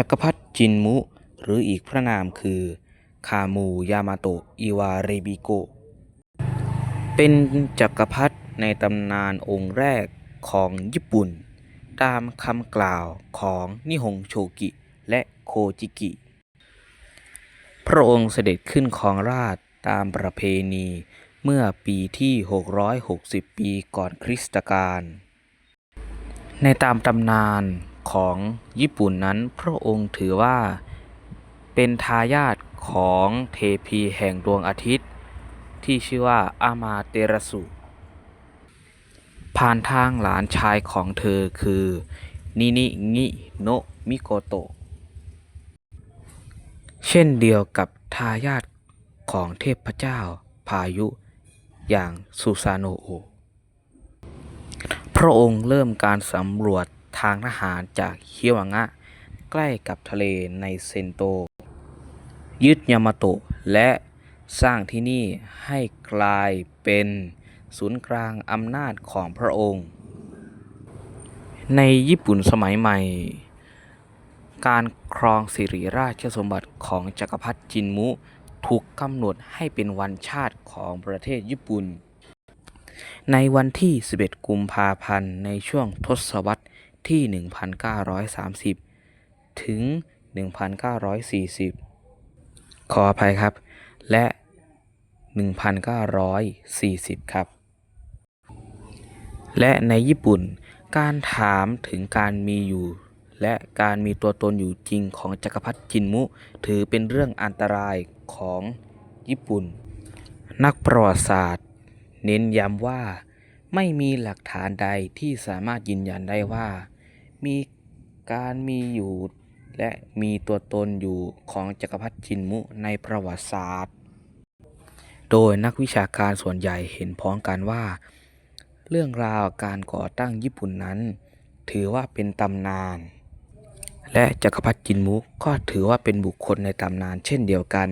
จักรพรรดิจินมุ หรืออีกพระนามคือ คามูยามาโตะอิวาเรบิโก เป็นจักรพรรดิในตำนานองค์แรกของญี่ปุ่น ตามคำกล่าวของนิฮงโชกิและโคจิกิ พระองค์เสด็จขึ้นครองราชตามประเพณีเมื่อปีที่ 660 ปีก่อนคริสตกาลในตามตำนาน ของญี่ปุ่นนั้น พระองค์ถือว่าเป็นทายาทของเทพีแห่งดวงอาทิตย์ ที่ชื่อว่าอามาเตระสุ ผ่านทางหลานชายของเธอคือนินิงิโนมิโกโตะเช่นเดียวกับทายาทของเทพเจ้าพายุอย่างซูซานโอพระองค์เริ่มการสำรวจ ทางทหารจากเฮิวางะ ใกล้กับทะเลในเซนโต ยึดยามาโตะและสร้างที่นี่ให้กลายเป็นศูนย์กลางอำนาจของพระองค์ ในญี่ปุ่นสมัยใหม่ การครองสิริราชสมบัติของจักรพรรดิจินมุถูกกำหนดให้เป็นวันชาติของประเทศญี่ปุ่น ในวันที่ 11 กุมภาพันธ์ ในช่วงทศวรรษ ที่ 1930 ถึง 1940 ขออภัยครับ และ 1940 ครับ และในญี่ปุ่นการถามถึงการมีอยู่ และการมีตัวตนอยู่จริงของจักรพรรดิจินมุ ถือเป็นเรื่องอันตรายของญี่ปุ่น นักประวัติศาสตร์ เน้นย้ำว่าไม่มีหลักฐานใดที่สามารถยืนยันได้ว่า มีการมีอยู่และมีตัวตนอยู่ของจักรพรรดิจินมุในประวัติศาสตร์ โดยนักวิชาการส่วนใหญ่เห็นพ้องกันว่า เรื่องราวการก่อตั้งญี่ปุ่นนั้น ถือว่าเป็นตำนาน และจักรพรรดิจินมุก็ถือว่าเป็นบุคคลในตำนานเช่นเดียวกัน